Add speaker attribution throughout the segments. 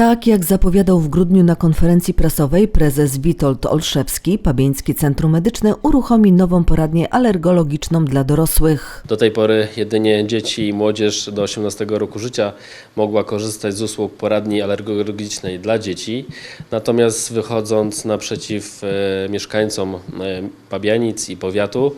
Speaker 1: Tak jak zapowiadał w grudniu na konferencji prasowej prezes Witold Olszewski, Pabieńskie Centrum Medyczne uruchomi nową poradnię alergologiczną dla dorosłych.
Speaker 2: Do tej pory jedynie dzieci i młodzież do 18 roku życia mogła korzystać z usług poradni alergologicznej dla dzieci. Natomiast wychodząc naprzeciw e, mieszkańcom e, Pabianic i powiatu,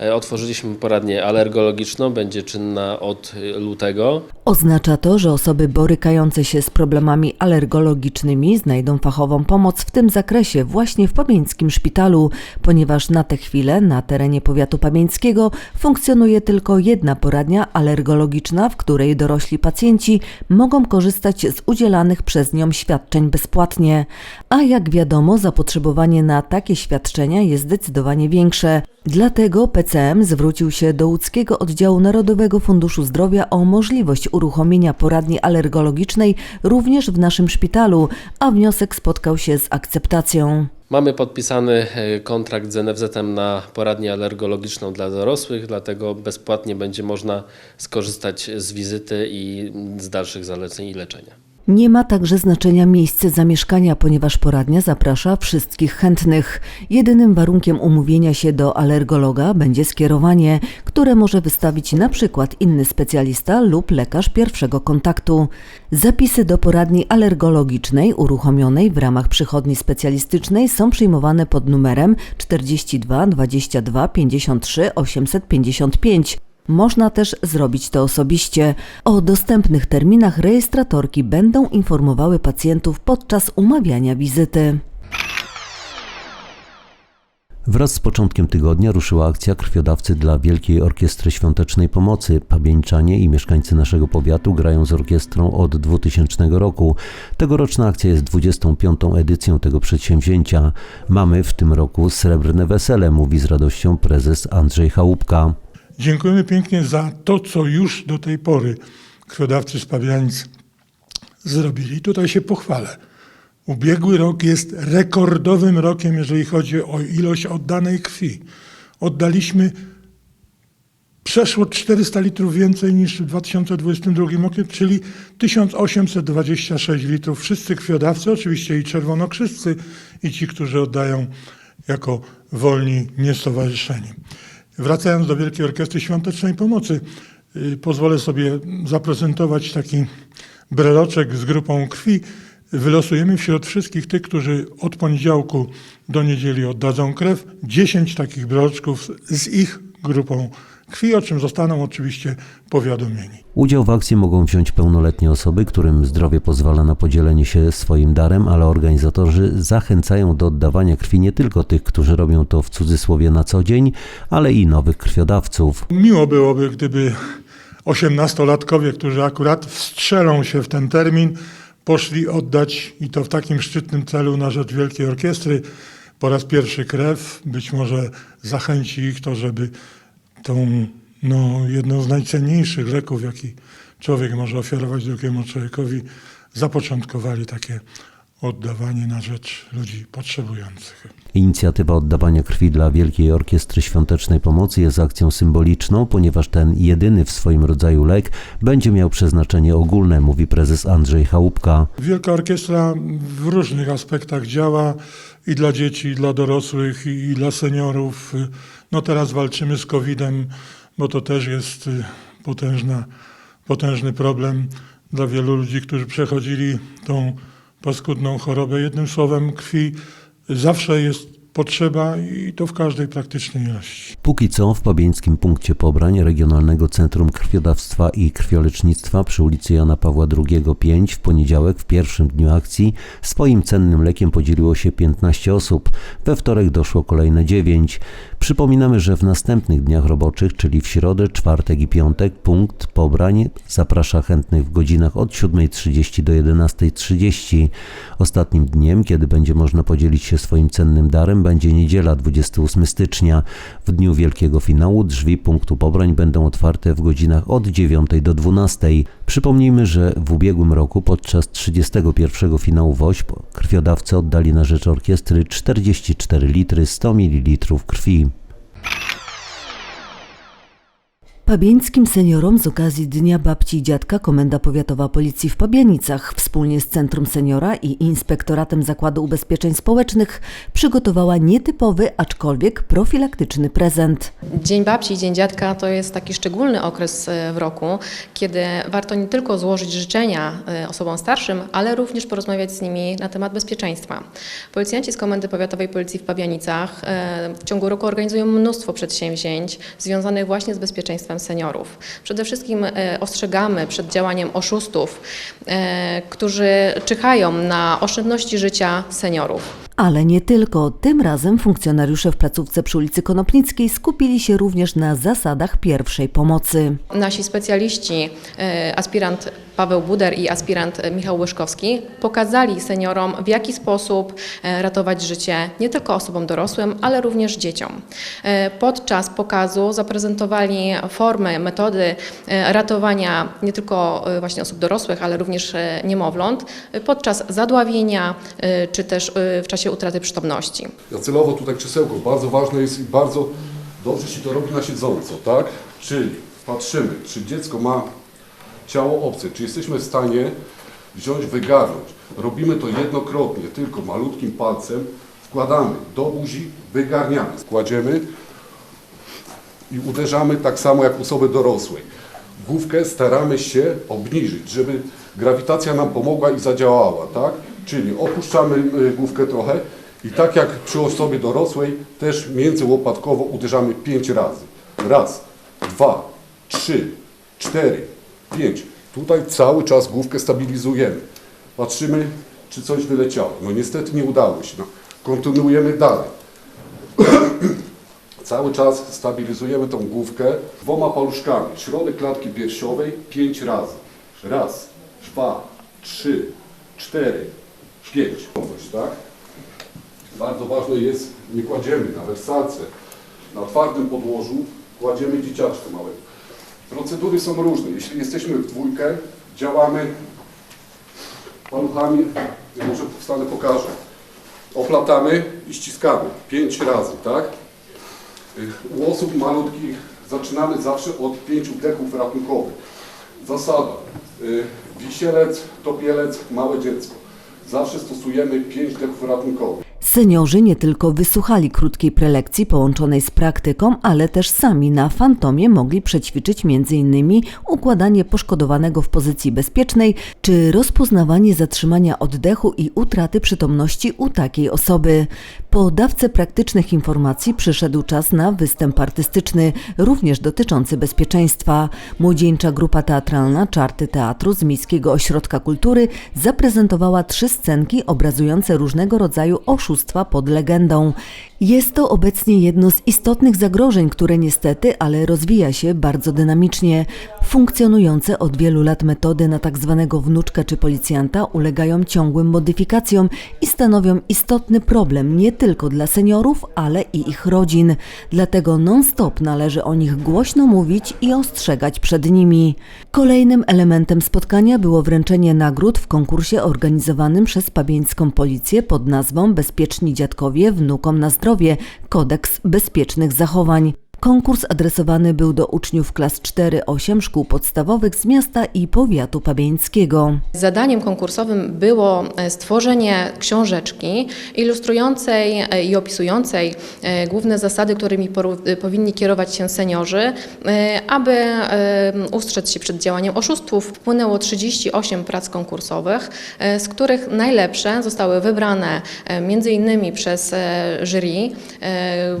Speaker 2: e, otworzyliśmy poradnię alergologiczną. Będzie czynna od lutego.
Speaker 1: Oznacza to, że osoby borykające się z problemami alergologicznymi znajdą fachową pomoc w tym zakresie właśnie w Pabieńskim Szpitalu, ponieważ na tę chwilę na terenie powiatu pabieńskiego funkcjonuje tylko jedna poradnia alergologiczna, w której dorośli pacjenci mogą korzystać z udzielanych przez nią świadczeń bezpłatnie. A jak wiadomo, zapotrzebowanie na takie świadczenia jest zdecydowanie większe. Dlatego PCM zwrócił się do łódzkiego oddziału Narodowego Funduszu Zdrowia o możliwość uruchomienia poradni alergologicznej również w naszym szpitalu, a wniosek spotkał się z akceptacją.
Speaker 2: Mamy podpisany e, kontrakt z NFZ-em na poradnię alergologiczną dla dorosłych, dlatego bezpłatnie będzie można skorzystać z wizyty i z dalszych zaleceń i leczenia.
Speaker 1: Nie ma także znaczenia miejsce zamieszkania, ponieważ poradnia zaprasza wszystkich chętnych. Jedynym warunkiem umówienia się do alergologa będzie skierowanie, które może wystawić na przykład inny specjalista lub lekarz pierwszego kontaktu. Zapisy do poradni alergologicznej uruchomionej w ramach przychodni specjalistycznej są przyjmowane pod numerem 42 22 53 855. Można też zrobić to osobiście. O dostępnych terminach rejestratorki będą informowały pacjentów podczas umawiania wizyty.
Speaker 3: Wraz z początkiem tygodnia ruszyła akcja Krwiodawcy dla Wielkiej Orkiestry Świątecznej Pomocy. Pabieńczanie i mieszkańcy naszego powiatu grają z orkiestrą od 2000 roku. Tegoroczna akcja jest 25. edycją tego przedsięwzięcia. Mamy w tym roku srebrne wesele, mówi z radością prezes Andrzej Chałupka.
Speaker 4: Dziękujemy pięknie za to, co już do tej pory krwiodawcy z Pabianic zrobili. Tutaj się pochwalę. Ubiegły rok jest rekordowym rokiem, jeżeli chodzi o ilość oddanej krwi. Oddaliśmy przeszło 400 litrów więcej niż w 2022 roku, czyli 1826 litrów. Wszyscy krwiodawcy, oczywiście i czerwonokrzyżcy, i ci, którzy oddają jako wolni niestowarzyszeni. Wracając do Wielkiej Orkiestry Świątecznej Pomocy, y, pozwolę sobie zaprezentować taki breloczek z grupą krwi. Wylosujemy wśród wszystkich tych, którzy od poniedziałku do niedzieli oddadzą krew, 10 takich breloczków z ich grupą krwi, o czym zostaną oczywiście powiadomieni.
Speaker 3: Udział w akcji mogą wziąć pełnoletnie osoby, którym zdrowie pozwala na podzielenie się swoim darem, ale organizatorzy zachęcają do oddawania krwi nie tylko tych, którzy robią to w cudzysłowie na co dzień, ale i nowych krwiodawców.
Speaker 4: Miło byłoby, gdyby osiemnastolatkowie, którzy akurat wstrzelą się w ten termin, poszli oddać i to w takim szczytnym celu na rzecz Wielkiej Orkiestry po raz pierwszy krew. Być może zachęci ich to, żeby tą no, jedną z najcenniejszych leków, jaki człowiek może ofiarować drugiemu człowiekowi, zapoczątkowali takie oddawanie na rzecz ludzi potrzebujących.
Speaker 3: Inicjatywa oddawania krwi dla Wielkiej Orkiestry Świątecznej Pomocy jest akcją symboliczną, ponieważ ten jedyny w swoim rodzaju lek będzie miał przeznaczenie ogólne, mówi prezes Andrzej Chałupka.
Speaker 4: Wielka Orkiestra w różnych aspektach działa i dla dzieci, i dla dorosłych, i, dla seniorów. No teraz walczymy z COVID-em, bo to też jest y, potężna, potężny problem dla wielu ludzi, którzy przechodzili tą paskudną chorobę. Jednym słowem, krwi zawsze jest potrzeba i to w każdej praktycznej ilości.
Speaker 3: Póki co w Pabieńskim Punkcie Pobrań Regionalnego Centrum Krwiodawstwa i Krwiolecznictwa przy ulicy Jana Pawła II 5 w poniedziałek w pierwszym dniu akcji swoim cennym lekiem podzieliło się 15 osób. We wtorek doszło kolejne 9. Przypominamy, że w następnych dniach roboczych, czyli w środę, czwartek i piątek, punkt Pobrań zaprasza chętnych w godzinach od 7.30 do 11.30. Ostatnim dniem, kiedy będzie można podzielić się swoim cennym darem, będzie niedziela 28 stycznia. W dniu wielkiego finału drzwi punktu Pobrań będą otwarte w godzinach od 9 do 12. Przypomnijmy, że w ubiegłym roku podczas 31 finału WOŚP krwiodawcy oddali na rzecz orkiestry 44 litry 100 ml krwi.
Speaker 1: Pabieńskim seniorom z okazji Dnia Babci i Dziadka Komenda Powiatowa Policji w Pabianicach wspólnie z Centrum Seniora i Inspektoratem Zakładu Ubezpieczeń Społecznych przygotowała nietypowy, aczkolwiek profilaktyczny prezent.
Speaker 5: Dzień Babci i Dzień Dziadka to jest taki szczególny okres e, w roku, kiedy warto nie tylko złożyć życzenia e, osobom starszym, ale również porozmawiać z nimi na temat bezpieczeństwa. Policjanci z Komendy Powiatowej Policji w Pabianicach e, w ciągu roku organizują mnóstwo przedsięwzięć związanych właśnie z bezpieczeństwem seniorów. Przede wszystkim e, ostrzegamy przed działaniem oszustów, e, którzy czyhają na oszczędności życia seniorów.
Speaker 1: Ale nie tylko. Tym razem funkcjonariusze w placówce przy ulicy Konopnickiej skupili się również na zasadach pierwszej pomocy.
Speaker 5: Nasi specjaliści, e, aspirant Paweł Buder i aspirant Michał Łyszkowski, pokazali seniorom, w jaki sposób e, ratować życie nie tylko osobom dorosłym, ale również dzieciom. E, Podczas pokazu zaprezentowali formy, metody ratowania nie tylko właśnie osób dorosłych, ale również niemowląt podczas zadławienia czy też w czasie utraty przytomności.
Speaker 6: Ja celowo tutaj krzesełko, bardzo ważne jest i bardzo dobrze się to robi na siedząco, tak? Czyli patrzymy, czy dziecko ma ciało obce, czy jesteśmy w stanie wziąć, wygarnąć. Robimy to jednokrotnie, tylko malutkim palcem wkładamy do buzi, wygarniamy. Kładziemy i uderzamy tak samo jak osoby dorosłej. Główkę staramy się obniżyć, żeby grawitacja nam pomogła i zadziałała, tak? Czyli opuszczamy y, główkę trochę i tak jak przy osobie dorosłej też międzyłopatkowo uderzamy pięć razy. Raz, dwa, trzy, cztery, pięć. Tutaj cały czas główkę stabilizujemy. Patrzymy, czy coś wyleciało. No niestety nie udało się. No, kontynuujemy dalej. Cały czas stabilizujemy tą główkę dwoma paluszkami. Środek klatki piersiowej pięć razy. Raz, dwa, trzy, cztery, pięć. Tak? Bardzo ważne jest, nie kładziemy na wersalce, na twardym podłożu kładziemy dzieciaczko małe. Procedury są różne. Jeśli jesteśmy w dwójkę, działamy paluchami, ja może wstanę pokażę. Oplatamy i ściskamy pięć razy, tak? U osób malutkich zaczynamy zawsze od pięciu dechów ratunkowych. Zasada. y, Wisielec, topielec, małe dziecko. Zawsze stosujemy pięć dechów ratunkowych.
Speaker 1: Seniorzy nie tylko wysłuchali krótkiej prelekcji połączonej z praktyką, ale też sami na fantomie mogli przećwiczyć m.in. układanie poszkodowanego w pozycji bezpiecznej, czy rozpoznawanie zatrzymania oddechu i utraty przytomności u takiej osoby. Po dawce praktycznych informacji przyszedł czas na występ artystyczny, również dotyczący bezpieczeństwa. Młodzieńcza grupa teatralna Czarty Teatru z Miejskiego Ośrodka Kultury zaprezentowała trzy scenki obrazujące różnego rodzaju oszustwa pod legendą. Jest to obecnie jedno z istotnych zagrożeń, które niestety, ale rozwija się bardzo dynamicznie. Funkcjonujące od wielu lat metody na tak zwanego wnuczka czy policjanta ulegają ciągłym modyfikacjom i stanowią istotny problem nie tylko dla seniorów, ale i ich rodzin. Dlatego non-stop należy o nich głośno mówić i ostrzegać przed nimi. Kolejnym elementem spotkania było wręczenie nagród w konkursie organizowanym przez Pabieńską Policję pod nazwą Bezpieczni Dziadkowie Wnukom na Zdrowie – Kodeks Bezpiecznych Zachowań. Konkurs adresowany był do uczniów klas 4-8 szkół podstawowych z miasta i powiatu pabieńskiego.
Speaker 5: Zadaniem konkursowym było e, stworzenie książeczki ilustrującej e, i opisującej e, główne zasady, którymi powinni kierować się seniorzy, aby ustrzec się przed działaniem oszustów. Wpłynęło 38 prac konkursowych, z których najlepsze zostały wybrane między innymi przez jury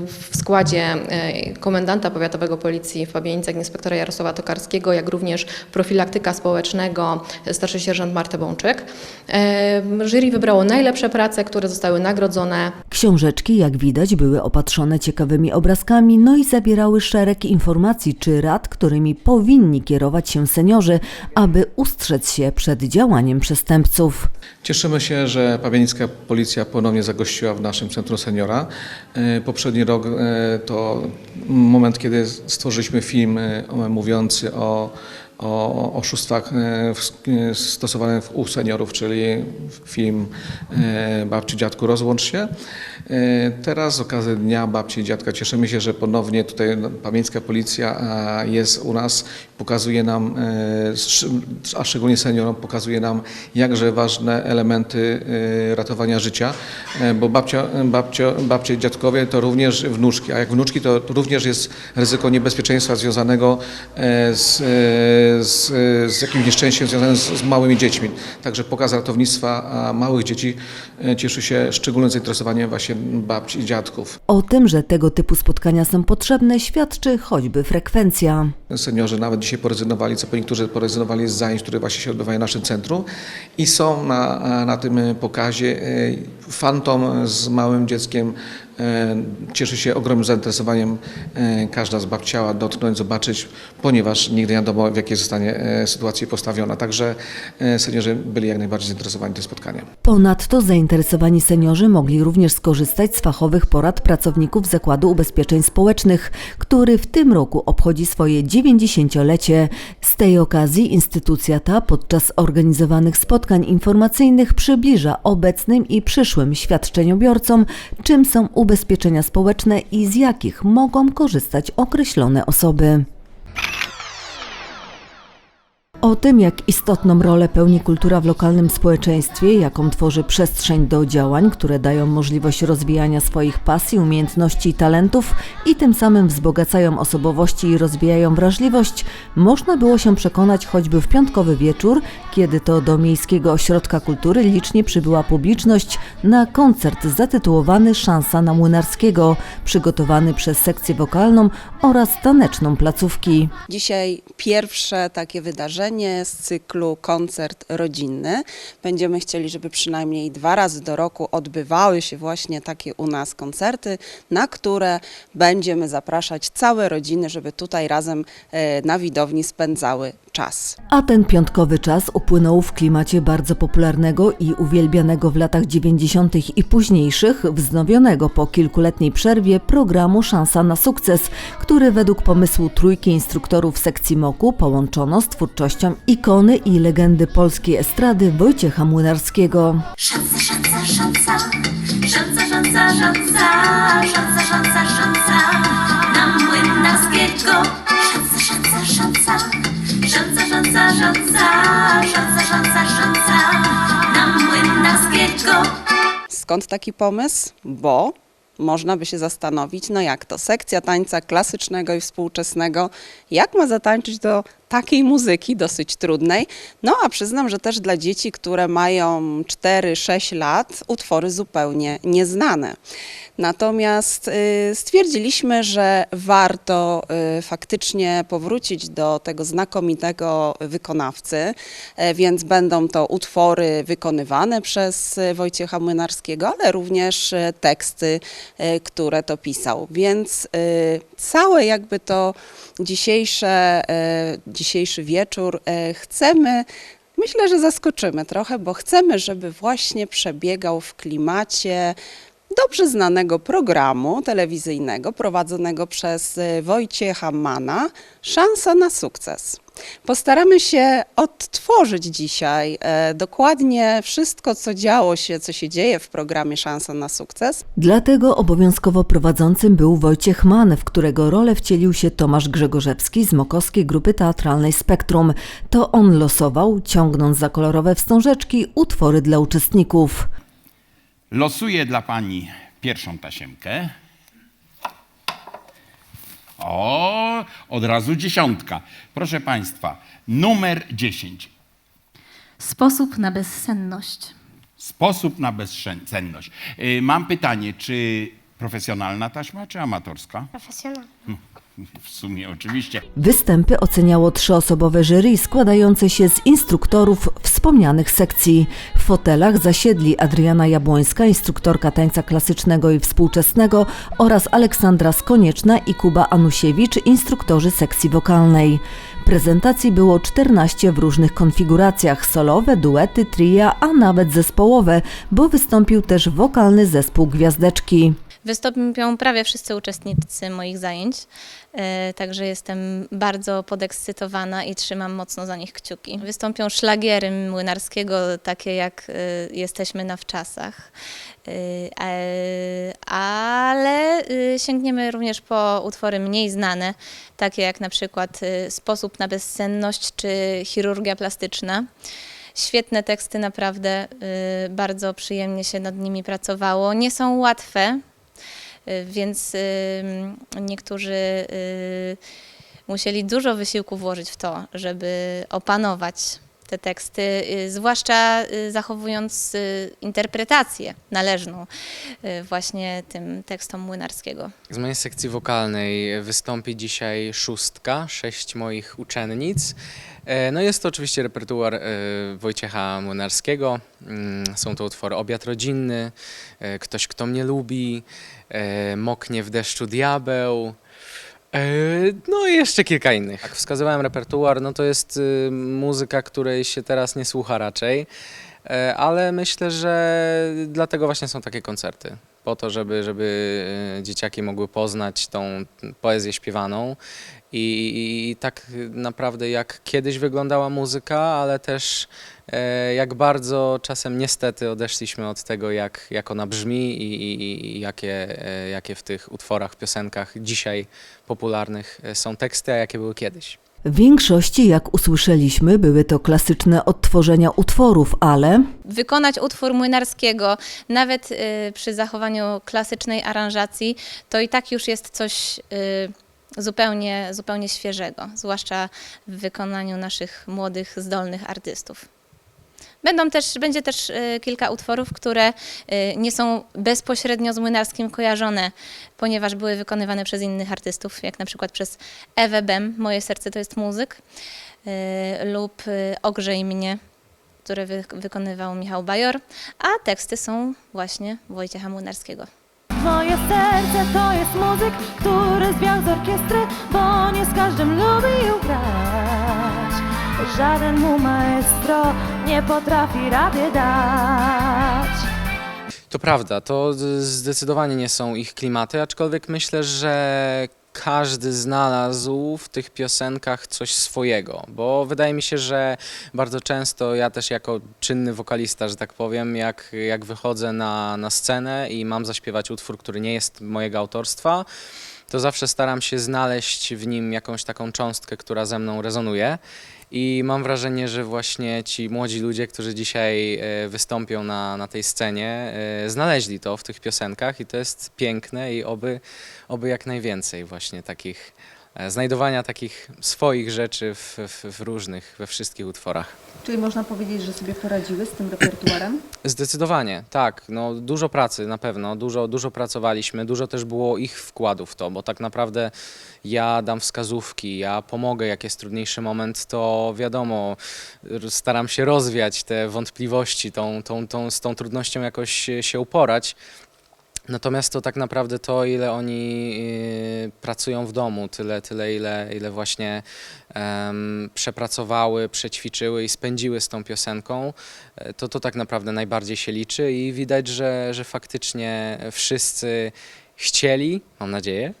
Speaker 5: w składzie e, komendanta powiatowego policji w Pabienicach, inspektora Jarosława Tokarskiego, jak również profilaktyka społecznego starszy sierżant Marta Bączyk. E, Jury wybrało najlepsze prace, które zostały nagrodzone.
Speaker 1: Książeczki, jak widać, były opatrzone ciekawymi obrazkami, no i zawierały szereg informacji czy rad, którymi powinni kierować się seniorzy, aby ustrzec się przed działaniem przestępców.
Speaker 7: Cieszymy się, że Pawienicka Policja ponownie zagościła w naszym Centrum Seniora. E, Poprzedni rok e, to moment, kiedy stworzyliśmy film e, mówiący o o oszustwach e, stosowanych u seniorów, czyli film Babci Dziadku Rozłącz się. Teraz z okazji Dnia Babci Dziadka cieszymy się, że ponownie tutaj no, Pamieńska Policja jest u nas, pokazuje nam, e, a szczególnie seniorom, pokazuje nam jakże ważne elementy e, ratowania życia, e, bo babcia, babcia, babcie i dziadkowie to również wnuczki, a jak wnuczki to również jest ryzyko niebezpieczeństwa związanego z, z, z jakimś nieszczęściem związanym z, z małymi dziećmi. Także pokaz ratownictwa małych dzieci cieszy się szczególnym zainteresowaniem właśnie babci i dziadków.
Speaker 1: O tym, że tego typu spotkania są potrzebne, świadczy choćby frekwencja.
Speaker 7: Seniorzy nawet dzisiaj porezygnowali, co niektórzy porezygnowali z zajęć, które właśnie się odbywają w naszym centrum i są na, na tym pokazie. E, Fantom z małym dzieckiem cieszy się ogromnym zainteresowaniem. E, Każda z bab chciała dotknąć, zobaczyć, ponieważ nigdy nie wiadomo, w jakiej zostanie e, sytuacji postawiona. Także e, seniorzy byli jak najbardziej zainteresowani tym spotkaniem.
Speaker 1: Ponadto zainteresowani seniorzy mogli również skorzystać z fachowych porad pracowników Zakładu Ubezpieczeń Społecznych, który w tym roku obchodzi swoje 90-lecie. Z tej okazji instytucja ta podczas organizowanych spotkań informacyjnych przybliża obecnym i przyszłym świadczeniobiorcom, czym są ubezpieczenia społeczne i z jakich mogą korzystać określone osoby. O tym, jak istotną rolę pełni kultura w lokalnym społeczeństwie, jaką tworzy przestrzeń do działań, które dają możliwość rozwijania swoich pasji, umiejętności i talentów i tym samym wzbogacają osobowości i rozwijają wrażliwość, można było się przekonać choćby w piątkowy wieczór, kiedy to do Miejskiego Ośrodka Kultury licznie przybyła publiczność na koncert zatytułowany Szansa na Młynarskiego, przygotowany przez sekcję wokalną oraz taneczną placówki.
Speaker 8: Dzisiaj pierwsze takie wydarzenie z cyklu koncert rodzinny. Będziemy chcieli, żeby przynajmniej dwa razy do roku odbywały się właśnie takie u nas koncerty, na które będziemy zapraszać całe rodziny, żeby tutaj razem e, na widowni spędzały czas.
Speaker 1: A ten piątkowy czas upłynął w klimacie bardzo popularnego i uwielbianego w latach 90. i późniejszych, wznowionego po kilkuletniej przerwie programu Szansa na sukces, który według pomysłu trójki instruktorów sekcji MOKU połączono z twórczością ikony i legendy polskiej estrady Wojciecha Młynarskiego.
Speaker 9: Szansa, szansa, szansa, szansa, szansa, szansa, szansa, szansa, szansa na młynarskiego. Szansa, szansa, szansa, szansa, szansa, szansa, szansa, szansa, szansa na młynarskiego.
Speaker 8: Skąd taki pomysł? Bo można by się zastanowić, no jak to, sekcja tańca klasycznego i współczesnego, jak ma zatańczyć do takiej muzyki dosyć trudnej? No a przyznam, że też dla dzieci, które mają 4-6 lat, utwory zupełnie nieznane. Natomiast y, stwierdziliśmy, że warto y, faktycznie powrócić do tego znakomitego wykonawcy, e, więc będą to utwory wykonywane przez Wojciecha Młynarskiego, ale również e, teksty, e, które to pisał. Więc y, całe jakby to dzisiejsze, e, dzisiejszy wieczór e, chcemy Myślę, że zaskoczymy trochę, bo chcemy, żeby właśnie przebiegał w klimacie dobrze znanego programu telewizyjnego prowadzonego przez e, Wojciecha Mana Szansa na sukces. Postaramy się odtworzyć dzisiaj e, dokładnie wszystko, co działo się, co się dzieje w programie Szansa na sukces.
Speaker 1: Dlatego obowiązkowo prowadzącym był Wojciech Mann, w którego rolę wcielił się Tomasz Grzegorzewski z Mokowskiej Grupy Teatralnej Spektrum. To on losował, ciągnąc za kolorowe wstążeczki, utwory dla uczestników.
Speaker 10: Losuję dla pani pierwszą tasiemkę. O, od razu dziesiątka. Proszę państwa, numer 10.
Speaker 11: Sposób na bezsenność.
Speaker 10: Sposób na bezsenność. Y, Mam pytanie, czy profesjonalna taśma, czy amatorska?
Speaker 9: Profesjonalny.
Speaker 10: W sumie oczywiście.
Speaker 1: Występy oceniało trzyosobowe jury składające się z instruktorów wspomnianych sekcji. W fotelach zasiedli Adriana Jabłońska, instruktorka tańca klasycznego i współczesnego oraz Aleksandra Skonieczna i Kuba Anusiewicz, instruktorzy sekcji wokalnej. Prezentacji było 14 w różnych konfiguracjach, solowe, duety, tria, a nawet zespołowe, bo wystąpił też wokalny zespół Gwiazdeczki.
Speaker 11: Wystąpią prawie wszyscy uczestnicy moich zajęć, e, także jestem bardzo podekscytowana i trzymam mocno za nich kciuki. Wystąpią szlagiery młynarskiego, takie jak e, Jesteśmy na wczasach, E, ale sięgniemy również po utwory mniej znane, takie jak na przykład Sposób na bezsenność czy Chirurgia plastyczna. Świetne teksty, naprawdę bardzo przyjemnie się nad nimi pracowało. Nie są łatwe, więc y, niektórzy y, musieli dużo wysiłku włożyć w to, żeby opanować te teksty, y, zwłaszcza y, zachowując y, interpretację należną właśnie tym tekstom Młynarskiego.
Speaker 12: Z mojej sekcji wokalnej wystąpi dzisiaj szóstka, sześć moich uczennic. E, No jest to oczywiście repertuar e, Wojciecha Młynarskiego. Mm, Są to utwory Obiad rodzinny, e, Ktoś, kto mnie lubi, Moknie w deszczu diabeł. E, No i jeszcze kilka innych. Jak wskazywałem repertuar, no to jest y, muzyka, której się teraz nie słucha raczej. E, ale myślę, że dlatego właśnie są takie koncerty. Po to, żeby, żeby e, dzieciaki mogły poznać tą poezję śpiewaną i, i tak naprawdę jak kiedyś wyglądała muzyka, ale też jak bardzo czasem niestety odeszliśmy od tego, jak, jak ona brzmi i, i, i jakie, e, jakie w tych utworach, piosenkach dzisiaj popularnych e, są teksty, a jakie były kiedyś.
Speaker 1: W większości, jak usłyszeliśmy, były to klasyczne odtworzenia utworów, ale
Speaker 11: wykonać utwór młynarskiego, nawet y, przy zachowaniu klasycznej aranżacji, to i tak już jest coś y, zupełnie, zupełnie świeżego, zwłaszcza w wykonaniu naszych młodych, zdolnych artystów. Będą też, będzie też y, kilka utworów, które y, nie są bezpośrednio z Młynarskim kojarzone, ponieważ były wykonywane przez innych artystów, jak na przykład przez Ewę Bem, Moje serce to jest muzyk, y, lub Ogrzej mnie, które wy, wykonywał Michał Bajor, a teksty są właśnie Wojciecha Młynarskiego.
Speaker 13: Moje serce to jest muzyk, który zwiał z orkiestry, bo nie z każdym lubił grać. Żaden mu maestro nie potrafi rady dać.
Speaker 12: To prawda, to zdecydowanie nie są ich klimaty, aczkolwiek myślę, że każdy znalazł w tych piosenkach coś swojego, bo wydaje mi się, że bardzo często ja też jako czynny wokalista, że tak powiem, jak, jak wychodzę na, na scenę i mam zaśpiewać utwór, który nie jest mojego autorstwa, to zawsze staram się znaleźć w nim jakąś taką cząstkę, która ze mną rezonuje. I mam wrażenie, że właśnie ci młodzi ludzie, którzy dzisiaj e, wystąpią na, na tej scenie, e, znaleźli to w tych piosenkach i to jest piękne i oby, oby jak najwięcej właśnie takich, znajdowania takich swoich rzeczy w, w, w różnych, we wszystkich utworach.
Speaker 14: Czyli można powiedzieć, że sobie poradziły z tym repertuarem?
Speaker 12: Zdecydowanie, tak. No, dużo pracy na pewno, dużo, dużo pracowaliśmy, dużo też było ich wkładu w to, bo tak naprawdę ja dam wskazówki, ja pomogę, jak jest trudniejszy moment, to wiadomo, staram się rozwiać te wątpliwości, tą, tą, tą, z tą trudnością jakoś się uporać. Natomiast to tak naprawdę to, ile oni y, pracują w domu, tyle, tyle ile, ile właśnie em, przepracowały, przećwiczyły i spędziły z tą piosenką, e, to to tak naprawdę najbardziej się liczy i widać, że, że faktycznie wszyscy chcieli, mam nadzieję,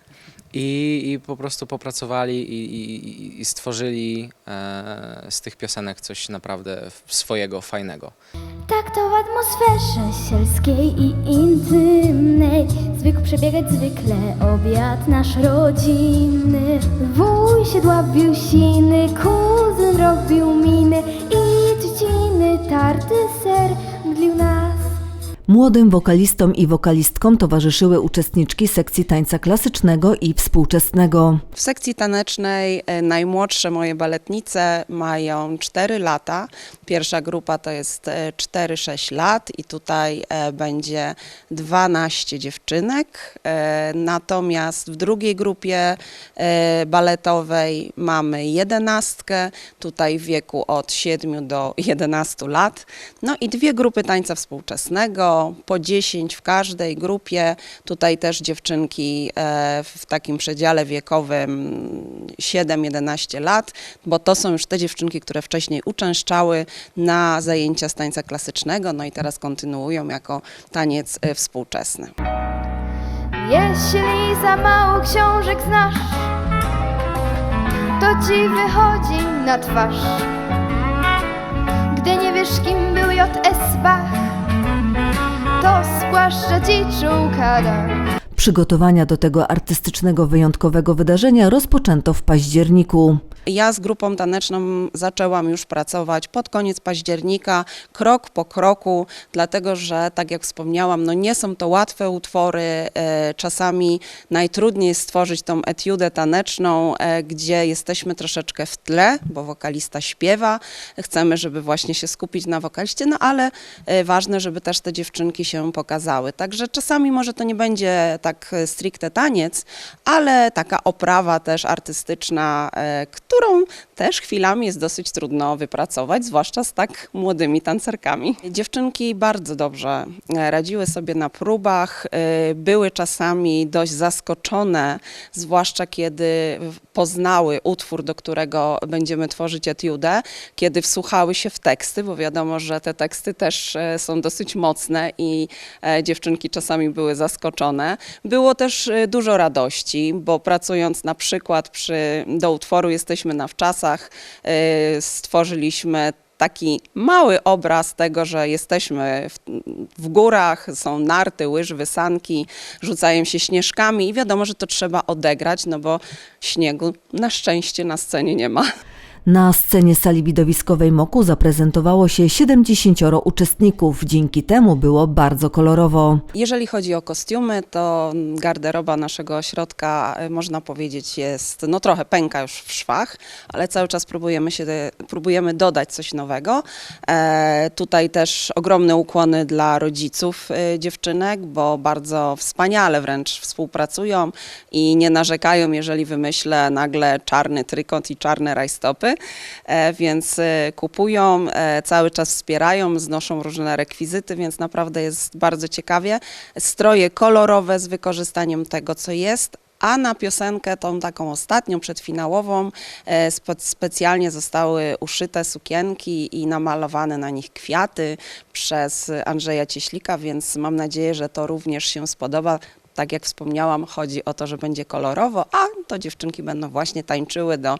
Speaker 12: i, i po prostu popracowali i, i, i stworzyli e, z tych piosenek coś naprawdę swojego, fajnego.
Speaker 13: Tak to w atmosferze sielskiej i intymnej. Zwykł przebiegać zwykle obiad nasz rodzinny. Wuj się dławił siny, kuzyn robił miny. I trzciny tarty ser mdlił nas
Speaker 1: młodym wokalistom i wokalistkom towarzyszyły uczestniczki sekcji tańca klasycznego i współczesnego.
Speaker 8: W sekcji tanecznej e, najmłodsze moje baletnice mają 4 lata. Pierwsza grupa to jest e, 4-6 lat i tutaj e, będzie 12 dziewczynek. E, Natomiast w drugiej grupie e, baletowej mamy jedenastkę, tutaj w wieku od 7 do 11 lat. No i dwie grupy tańca współczesnego, po 10 w każdej grupie. Tutaj też dziewczynki e, w takim przedziale wiekowym 7-11 lat, bo to są już te dziewczynki, które wcześniej uczęszczały na zajęcia z tańca klasycznego, no i teraz kontynuują jako taniec e, współczesny.
Speaker 13: Jeśli za mało książek znasz, to ci wychodzi na twarz. Gdy nie wiesz, kim był J.S. Bach, to.
Speaker 1: Przygotowania do tego artystycznego, wyjątkowego wydarzenia rozpoczęto w październiku.
Speaker 8: Ja z grupą taneczną zaczęłam już pracować pod koniec października, krok po kroku, dlatego że, tak jak wspomniałam, no nie są to łatwe utwory. E, czasami najtrudniej jest stworzyć tą etiudę taneczną, e, gdzie jesteśmy troszeczkę w tle, bo wokalista śpiewa. Chcemy, żeby właśnie się skupić na wokaliście, no ale e, ważne, żeby też te dziewczynki się pokazały. Także czasami może to nie będzie tak stricte taniec, ale taka oprawa też artystyczna, e, którą też chwilami jest dosyć trudno wypracować, zwłaszcza z tak młodymi tancerkami. Dziewczynki bardzo dobrze e, radziły sobie na próbach, e, były czasami dość zaskoczone, zwłaszcza kiedy poznały utwór, do którego będziemy tworzyć etiudę, kiedy wsłuchały się w teksty, bo wiadomo, że te teksty też e, są dosyć mocne i e, dziewczynki czasami były zaskoczone. Było też e, dużo radości, bo pracując na przykład przy, do utworu Jesteśmy na wczasach, stworzyliśmy taki mały obraz tego, że jesteśmy w, w górach, są narty, łyżwy, sanki, rzucają się śnieżkami i wiadomo, że to trzeba odegrać, no bo śniegu na szczęście na scenie nie ma.
Speaker 1: Na scenie sali widowiskowej Moku zaprezentowało się 70 uczestników. Dzięki temu było bardzo kolorowo.
Speaker 8: Jeżeli chodzi o kostiumy, to garderoba naszego ośrodka, e, można powiedzieć, jest no trochę pęka już w szwach, ale cały czas próbujemy się, próbujemy dodać coś nowego. E, tutaj też ogromne ukłony dla rodziców e, dziewczynek, bo bardzo wspaniale wręcz współpracują i nie narzekają, jeżeli wymyślę nagle czarny trykot i czarne rajstopy, więc e, kupują, e, cały czas wspierają, znoszą różne rekwizyty, więc naprawdę jest bardzo ciekawie. Stroje kolorowe z wykorzystaniem tego, co jest, a na piosenkę tą taką ostatnią, przedfinałową, e, spe, specjalnie zostały uszyte sukienki i namalowane na nich kwiaty przez Andrzeja Cieślika, więc mam nadzieję, że to również się spodoba. Tak jak wspomniałam, chodzi o to, że będzie kolorowo, a to dziewczynki będą właśnie tańczyły do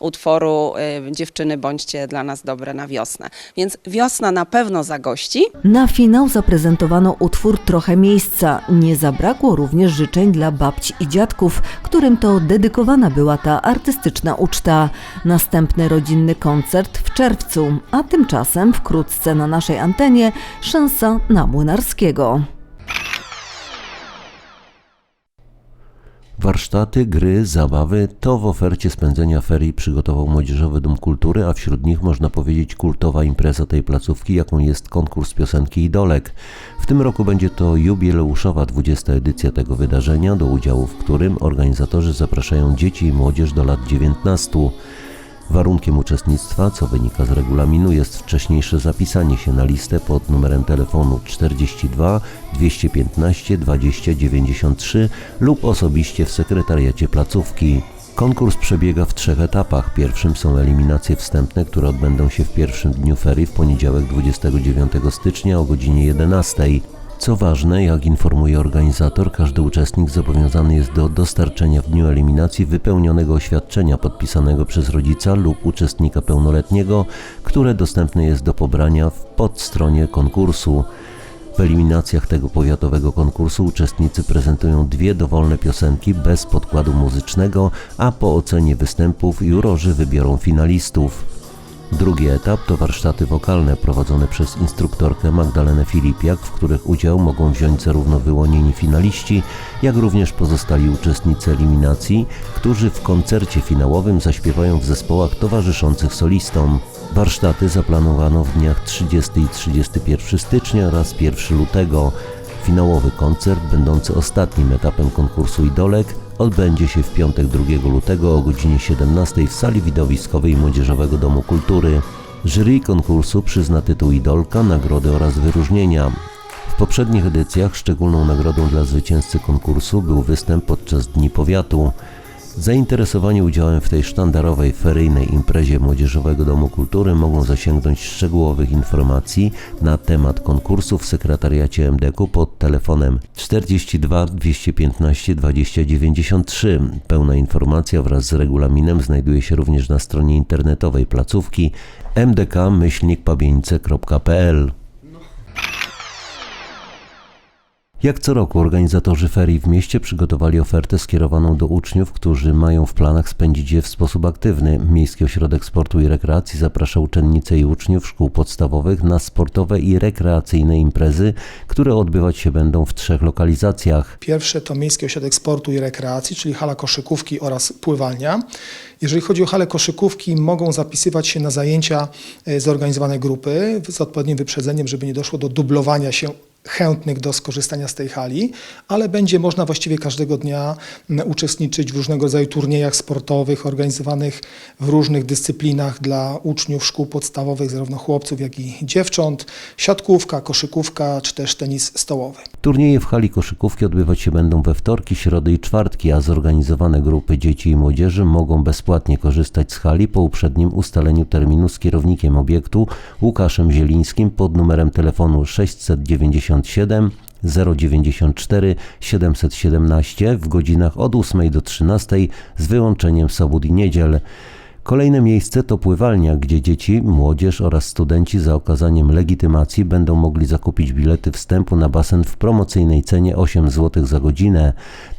Speaker 8: utworu y, Dziewczyny bądźcie dla nas dobre na wiosnę. Więc wiosna na pewno zagości.
Speaker 1: Na finał zaprezentowano utwór Trochę miejsca. Nie zabrakło również życzeń dla babci i dziadków, którym to dedykowana była ta artystyczna uczta. Następny rodzinny koncert w czerwcu, a tymczasem wkrótce na naszej antenie szansa na Młynarskiego.
Speaker 3: Warsztaty, gry, zabawy to w ofercie spędzenia ferii przygotował Młodzieżowy Dom Kultury, a wśród nich można powiedzieć kultowa impreza tej placówki, jaką jest konkurs piosenki Idolek. W tym roku będzie to jubileuszowa 20. edycja tego wydarzenia, do udziału w którym organizatorzy zapraszają dzieci i młodzież do lat 19. Warunkiem uczestnictwa, co wynika z regulaminu, jest wcześniejsze zapisanie się na listę pod numerem telefonu 42 215 20 93 lub osobiście w sekretariacie placówki. Konkurs przebiega w trzech etapach. Pierwszym są eliminacje wstępne, które odbędą się w pierwszym dniu ferii w poniedziałek 29 stycznia o godzinie 11. Co ważne, jak informuje organizator, każdy uczestnik zobowiązany jest do dostarczenia w dniu eliminacji wypełnionego oświadczenia podpisanego przez rodzica lub uczestnika pełnoletniego, które dostępne jest do pobrania w podstronie konkursu. W eliminacjach tego powiatowego konkursu uczestnicy prezentują dwie dowolne piosenki bez podkładu muzycznego, a po ocenie występów jurorzy wybiorą finalistów. Drugi etap to warsztaty wokalne prowadzone przez instruktorkę Magdalenę Filipiak, w których udział mogą wziąć zarówno wyłonieni finaliści, jak również pozostali uczestnicy eliminacji, którzy w koncercie finałowym zaśpiewają w zespołach towarzyszących solistom. Warsztaty zaplanowano w dniach 30 i 31 stycznia oraz 1 lutego. Finałowy koncert, będący ostatnim etapem konkursu Idolek, odbędzie się w piątek 2 lutego o godzinie 17 w sali widowiskowej Młodzieżowego Domu Kultury. Jury konkursu przyzna tytuł Idolka, nagrody oraz wyróżnienia. W poprzednich edycjach szczególną nagrodą dla zwycięzcy konkursu był występ podczas Dni Powiatu. Zainteresowani udziałem w tej sztandarowej feryjnej imprezie Młodzieżowego Domu Kultury mogą zasięgnąć szczegółowych informacji na temat konkursu w sekretariacie MDK pod telefonem 42 215 20 93. Pełna informacja wraz z regulaminem znajduje się również na stronie internetowej placówki mdk-pabienice.pl. Jak co roku organizatorzy ferii w mieście przygotowali ofertę skierowaną do uczniów, którzy mają w planach spędzić je w sposób aktywny. Miejski Ośrodek Sportu i Rekreacji zaprasza uczennice i uczniów szkół podstawowych na sportowe i rekreacyjne imprezy, które odbywać się będą w trzech lokalizacjach.
Speaker 15: Pierwsze to Miejski Ośrodek Sportu i Rekreacji, czyli hala koszykówki oraz pływalnia. Jeżeli chodzi o halę koszykówki, mogą zapisywać się na zajęcia e, zorganizowane grupy z odpowiednim wyprzedzeniem, żeby nie doszło do dublowania się chętnych do skorzystania z tej hali, ale będzie można właściwie każdego dnia m, uczestniczyć w różnego rodzaju turniejach sportowych organizowanych w różnych dyscyplinach dla uczniów szkół podstawowych, zarówno chłopców, jak i dziewcząt, siatkówka, koszykówka czy też tenis stołowy.
Speaker 3: Turnieje w hali koszykówki odbywać się będą we wtorki, środy i czwartki, a zorganizowane grupy dzieci i młodzieży mogą bezpłatnie korzystać z hali po uprzednim ustaleniu terminu z kierownikiem obiektu Łukaszem Zielińskim pod numerem telefonu 697 094 717 w godzinach od 8 do 13 z wyłączeniem sobot i niedziel. Kolejne miejsce to pływalnia, gdzie dzieci, młodzież oraz studenci za okazaniem legitymacji będą mogli zakupić bilety wstępu na basen w promocyjnej cenie 8 zł za godzinę.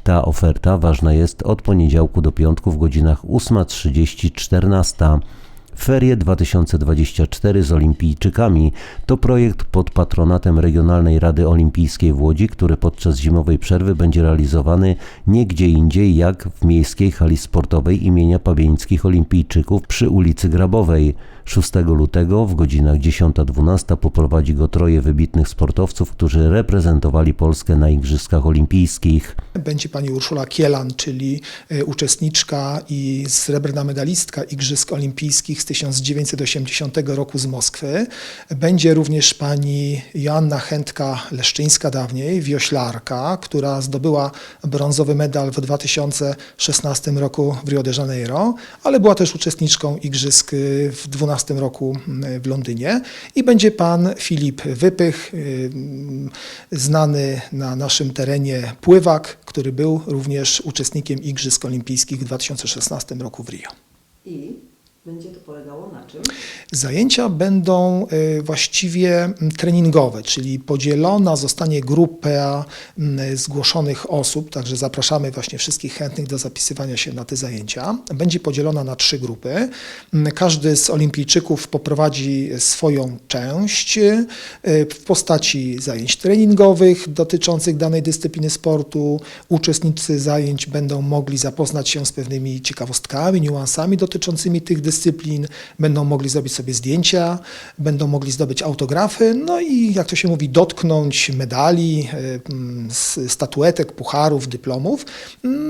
Speaker 3: Ta oferta ważna jest od poniedziałku do piątku w godzinach 8.30-14. Ferie 2024 z olimpijczykami to projekt pod patronatem Regionalnej Rady Olimpijskiej w Łodzi, który podczas zimowej przerwy będzie realizowany nie gdzie indziej jak w Miejskiej Hali Sportowej imienia Pabieńskich Olimpijczyków przy ulicy Grabowej. 6 lutego w godzinach 10-12 poprowadzi go troje wybitnych sportowców, którzy reprezentowali Polskę na Igrzyskach Olimpijskich.
Speaker 15: Będzie pani Urszula Kielan, czyli e, uczestniczka i srebrna medalistka Igrzysk Olimpijskich z 1980 roku z Moskwy. Będzie również pani Joanna Chętka-Leszczyńska dawniej, wioślarka, która zdobyła brązowy medal w 2016 roku w Rio de Janeiro, ale była też uczestniczką Igrzysk y, w 2012 roku y, w Londynie. I będzie pan Filip Wypych, y, znany na naszym terenie pływak, który był również uczestnikiem Igrzysk Olimpijskich w 2016 roku w Rio.
Speaker 1: I będzie to polegało na czym?
Speaker 15: Zajęcia będą y, właściwie mm, treningowe, czyli podzielona zostanie grupa mm, zgłoszonych osób, także zapraszamy właśnie wszystkich chętnych do zapisywania się na te zajęcia. Będzie podzielona na trzy grupy. Mm, Każdy z olimpijczyków poprowadzi swoją część y, w postaci zajęć treningowych dotyczących danej dyscypliny sportu. Uczestnicy zajęć będą mogli zapoznać się z pewnymi ciekawostkami, niuansami dotyczącymi tych dyscyplin, będą mogli zrobić sobie zdjęcia, będą mogli zdobyć autografy, no i jak to się mówi, dotknąć medali, y, mm, statuetek, pucharów, dyplomów.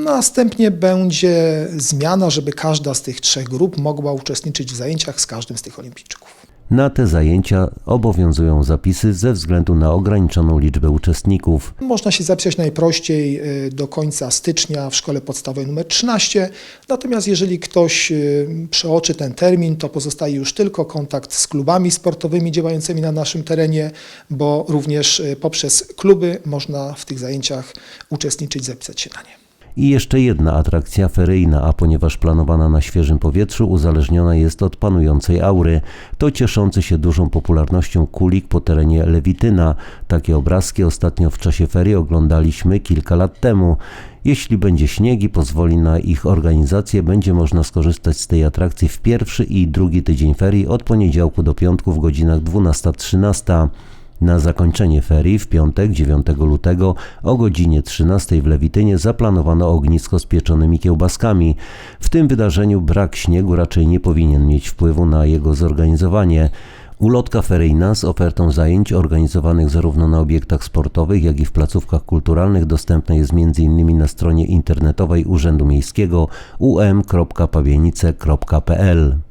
Speaker 15: Następnie będzie zmiana, żeby każda z tych trzech grup mogła uczestniczyć w zajęciach z każdym z tych olimpijczyków.
Speaker 3: Na te zajęcia obowiązują zapisy ze względu na ograniczoną liczbę uczestników.
Speaker 15: Można się zapisać najprościej y, do końca stycznia w szkole podstawowej nr 13. Natomiast jeżeli ktoś y, przeoczy ten termin, to pozostaje już tylko kontakt z klubami sportowymi działającymi na naszym terenie, bo również y, poprzez kluby można w tych zajęciach uczestniczyć, zapisać się na nie.
Speaker 3: I jeszcze jedna atrakcja feryjna, a ponieważ planowana na świeżym powietrzu, uzależniona jest od panującej aury. To cieszący się dużą popularnością kulik po terenie Lewityna. Takie obrazki ostatnio w czasie ferii oglądaliśmy kilka lat temu. Jeśli będzie śnieg i pozwoli na ich organizację, będzie można skorzystać z tej atrakcji w pierwszy i drugi tydzień ferii od poniedziałku do piątku w godzinach 12-13. Na zakończenie ferii w piątek 9 lutego o godzinie 13 w Lewitynie zaplanowano ognisko z pieczonymi kiełbaskami. W tym wydarzeniu brak śniegu raczej nie powinien mieć wpływu na jego zorganizowanie. Ulotka feryjna z ofertą zajęć organizowanych zarówno na obiektach sportowych, jak i w placówkach kulturalnych dostępna jest m.in. na stronie internetowej Urzędu Miejskiego um.pabienice.pl.